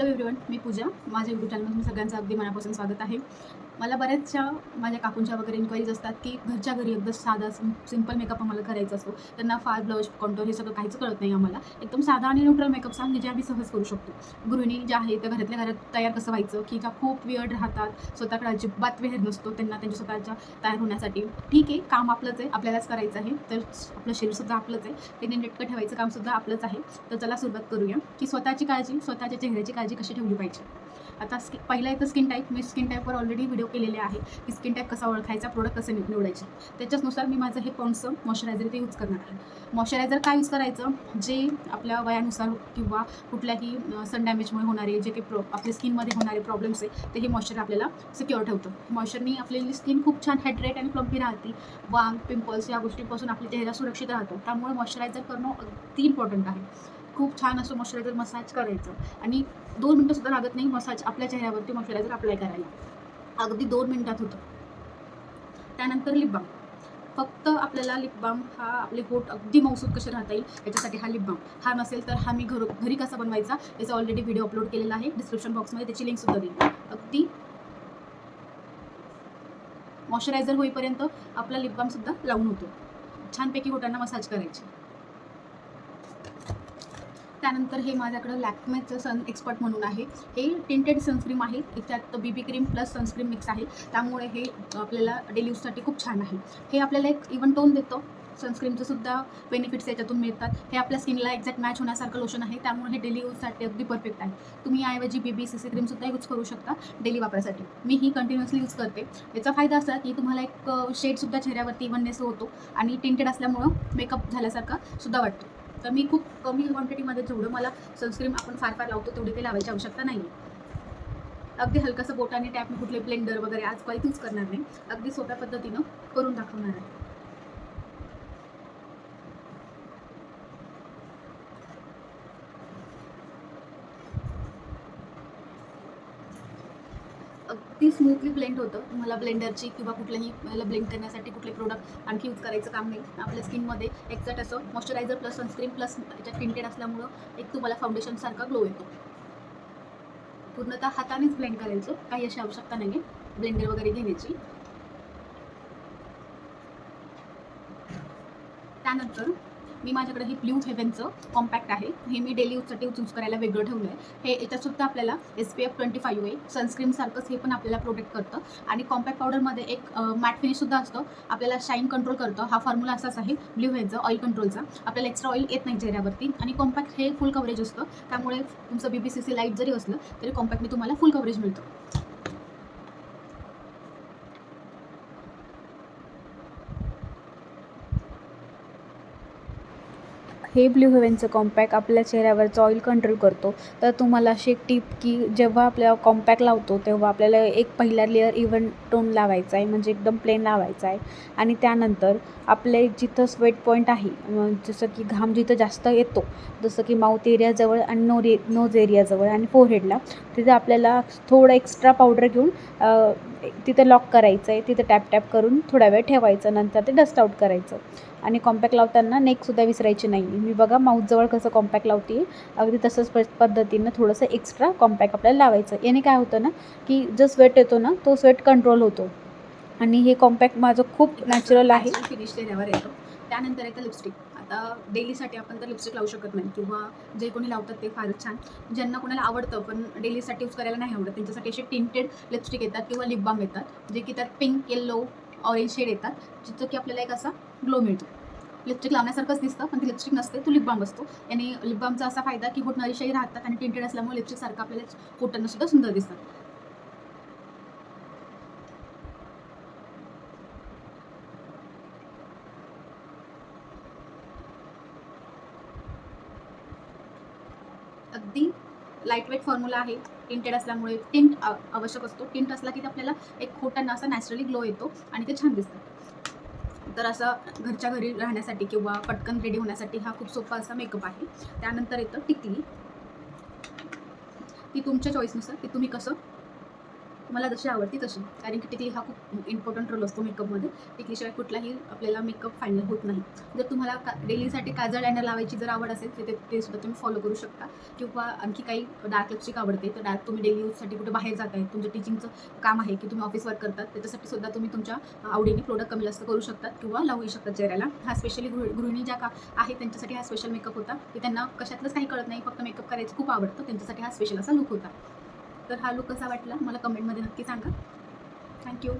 Hello everyone मी पूजा. माझ्या YouTube चॅनलमध्ये सगळ्यांचं अगदी मनापासून स्वागत आहे. मला बऱ्याचशा माझ्या काकूंच्या वगैरे इन्क्वायरीज असतात की घरच्या घरी एकदम साधा सिंपल मेकअप आम्हाला करायचा असतो. त्यांना फार ब्लाऊज कॉन्टोर हे सगळं काहीच कळत नाही आम्हाला. एकदम साधा आणि न्यूट्रल मेकअप सांग जे आम्ही सहज करू शकतो. गृहिणी ज्या आहे त्या घरातल्या घरात तयार कसं व्हायचं? की ज्या खूप विअर्ड राहतात. स्वतःकडे अजिबात वेळ नसतो. त्यांना त्यांच्या स्वतःच्या तयार होण्यासाठी. ठीक आहे काम आपलंच आहे. आपल्यालाच करायचं आहे. तर आपलं शरीरसुद्धा आपलंच आहे. ते नेटकं ठेवायचं कामसुद्धा आपलंच आहे. तर चला सुरुवात करूया. की स्वतःची काळजी स्वतःच्या चेहऱ्याची काळजी कशी ठेवली पाहिजे? आता स्कि पहिला येतं स्किन टाईप मी स्किन टाईपवर ऑलरेडी व्हिडिओ केलेले आहे की स्किन टाईप कसा ओळखायचा प्रोडक्ट कसं निवडायचे. त्याच्याचनुसार मी माझं हे पॉन्डचं मॉइश्चरायझर ते यूज करणार आहे. मॉइश्चरायझर काय यूज करायचं? जे आपल्या वयानुसार किंवा कुठल्याही सन डॅमेजमुळे होणारे जे काही प्रो आपल्या स्किनमध्ये होणारे प्रॉब्लेम्स आहे ते हे मॉइश्चर आपल्याला सिक्युअर ठेवतं. मॉइश्चरनी आपली स्किन खूप छान हायड्रेट आणि प्लम्पी राहते. वांग पिंपल्स या गोष्टींपासून आपली चेहरा सुरक्षित राहतो. त्यामुळे मॉइश्चरायझर करणं अगदी इम्पॉर्टंट आहे. खूप छान असं मॉइश्चरायझर मसाज करायचं. आणि दोन मिनटंसुद्धा लागत नाही मसाज आपल्या चेहऱ्यावरती मॉइश्चरायझर अप्लाय करायला. अगदी दोन मिनटात होतं. त्यानंतर लिप बाम फक्त आपल्याला लिप बाम हा आपले होट अगदी मौसूद कसे राहता येईल याच्यासाठी हा लिप बाम हा नसेल तर हा मी घर घरी कसा बनवायचा याचा ऑलरेडी व्हिडिओ अपलोड केलेला आहे. डिस्क्रिप्शन बॉक्समध्ये त्याची लिंकसुद्धा देईल अगदी मॉइश्चरायझर होईपर्यंत आपला लिप बामसुद्धा लावून होतो. छानपैकी होटांना मसाज करायची. त्यानंतर हे माझ्याकडं लॅक्मेचं सन एक्सपर्ट म्हणून आहे. हे टिंटेड सनस्क्रीम आहे. त्यात B B cream plus sunscreen mix आहे. त्यामुळे हे आपल्याला डेली यूजसाठी खूप छान आहे. हे आपल्याला एक इवन टोन देतं. सनस्क्रीमचं सुद्धा बेनिफिट्स याच्यातून मिळतात. हे आपल्या स्किनला एक्झॅक्ट मॅच होण्यासारखं लोशन आहे. त्यामुळे हे डेली यूजसाठी अगदी परफेक्ट आहे. तुम्ही याऐवजी बी बी सी सी क्रीमसुद्धा यूज करू शकता डेली वापरासाठी. मी ही कंटिन्युअसली यूज करते. याचा फायदा असा की तुम्हाला एक शेडसुद्धा चेहऱ्यावरती इवननेस होतो आणि टिंटेड असल्यामुळं मेकअप झाल्यासारखा सुद्धा वाटतो. तर मी खूप कमी क्वांटिटीमध्ये जेवढं मला सनस्क्रीम आपण फार फार लावतो तेवढी काही लावायची आवश्यकता नाही अगदी हलकंसं बोटाने टॅप मी कुठले ब्लेंडर वगैरे आज काही करणार नाही. अगदी सोप्या पद्धतीनं करून दाखवणार आहे. अगदी स्मूथली ब्लेंड होतं. तुम्हाला ब्लेंडरची किंवा कुठल्याही मला ब्लेंड करण्यासाठी कुठले प्रोडक्ट आणखी यूज करायचं काम नाही. आपल्या स्किनमध्ये एक्झॅक्ट असं मॉइश्चरायझर प्लस सनस्क्रीन प्लस त्याच्यात टिंटेड असल्यामुळं एक तुम्हाला फाउंडेशनसारखा ग्लो येतो. पूर्णतः हातानेच ब्लेंड करायचं. काही अशी आवश्यकता नाही आहे ब्लेंडर वगैरे घेण्याची. त्यानंतर मी माझ्याकडे हे ब्ल्यू हेवनचं कॉम्पॅक्ट आहे. हे मी डेली यूजसाठी यूज करायला वेगळं ठेवलं आहे हे याच्यातसुद्धा आपल्याला S P F twenty five आहे सनस्क्रीनसारखंच हे पण आपल्याला प्रोटेक्ट करतं. आणि कॉम्पॅक्ट पावडरमध्ये एक मॅट फिनिशसुद्धा असतं. आपल्याला शाईन कंट्रोल करतं. हा फॉर्म्युला असाच आहे ब्ल्यू हेचं ऑइल कंट्रोलचा आपल्याला एक्स्ट्रा ऑइल येत नाही चेहऱ्यावरती. आणि कॉम्पॅक्ट हे फुल कव्हरेज असतं. त्यामुळे तुमचं B B C C light जरी असलं तरी कॉम्पॅक्टने तुम्हाला फुल कव्हरेज मिळतं. हे ब्ल्यू हेवनचं कॉम्पॅक आपल्या चेहऱ्यावरचं ऑइल कंट्रोल करतो. तर तुम्हाला अशी एक टीप की जेव्हा आपल्या कॉम्पॅक लावतो तेव्हा आपल्याला एक पहिला लेअर इवन टोन लावायचा आहे म्हणजे एकदम प्लेन लावायचा आहे. आणि त्यानंतर आपले जिथं स्वेट पॉईंट आहे जसं की घाम जिथं जास्त येतो जसं की माउथ एरियाजवळ आणि नो रे नोज एरियाजवळ आणि फोरहेडला तिथे आपल्याला थोडं एक्स्ट्रा पावडर घेऊन तिथं लॉक करायचं आहे तिथं टॅप टॅप करून थोडा वेळ ठेवायचं नंतर ते डस्ट आउट करायचं. आणि कॉम्पॅक्ट लावताना नेकसुद्धा विसरायची नाही मी बघा माऊथजवळ कसं कॉम्पॅक्ट लावते. अगदी तसंच प पद्धतीनं थोडंसं एक्स्ट्रा कॉम्पॅक्ट आपल्याला लावायचं. याने काय होतं ना की जो स्वेट येतो ना तो स्वेट कंट्रोल होतो. आणि हे कॉम्पॅक्ट माझं खूप नॅचरल आहे. फिनिश चेहऱ्यावर येतो. त्यानंतर येतं लिपस्टिक आता डेलीसाठी आपण तर लिपस्टिक लावू शकत नाही. किंवा जे कोणी लावतात ते फारच छान. ज्यांना कोणाला आवडतं पण डेलीसाठी यूज करायला नाही आवडत त्यांच्यासाठी असे टिंटेड लिपस्टिक येतात किंवा लिप बाम येतात जे की त्यात पिंक येल्लो ऑरेंज शेड येतात जिथं की आपल्याला एक असा ग्लो मिळतो. लिपस्टिक लावण्यासारखंच दिसतं पण ती लिपस्टिक नसते तो लिप बाम असतो. याने लिप बामचा असा फायदा की होट नरीशाही राहतात आणि टिंटेड असल्यामुळे लिपस्टिक सारखं आपल्याला होटांना सुद्धा सुंदर दिसतात अगदी लाइट वेट फॉर्म्युला आहे. टिंटेड असल्यामुळे टिंट आवश्यक असतो. टिंट असला की आपल्याला एक खोटांना असा नॅचरली ग्लो येतो आणि ते छान दिसतं. तर असा घरच्या घरी राहण्यासाठी किंवा पटकन रेडी होण्यासाठी हा खूप सोपा असा मेकअप आहे. त्यानंतर येतं टिकली. ती तुमच्या चॉईसनुसार की तुम्ही कसं मला जशी आवडती तशी. कारण की टिकली हा खूप इम्पॉर्टंट रोल असतो मेकअपमध्ये टिकलीशिवाय कुठलाही आपल्याला मेकअप फायनल होत नाही. जर तुम्हाला का डेलीसाठी काजळ लायनर लावायची जर आवड असेल तर ते सुद्धा तुम्ही फॉलो करू शकता. किंवा आणखी काही डार्क लिपस्टिक आवडते तर डार्क तुम्ही डेली यूजसाठी कुठे बाहेर जात आहे तुमचं टीचिंगचं काम आहे की तुम्ही ऑफिस वर्क करतात त्याच्यासाठी सुद्धा तुम्ही तुमच्या आवडीने प्रोडक्ट कमी जास्त करू शकतात किंवा लावू शकतात चेहऱ्याला. हा स्पेशली गृह गृहिणी ज्या का आहेत त्यांच्यासाठी हा स्पेशल मेकअप होता. की त्यांना कशातलंच काही कळत नाही फक्त मेकअप करायचं खूप आवडतं त्यांच्यासाठी हा स्पेशल असा लुक होता. तर हा लुक कसा वाटला? मला कमेंटमध्ये नक्की सांगा. थँक्यू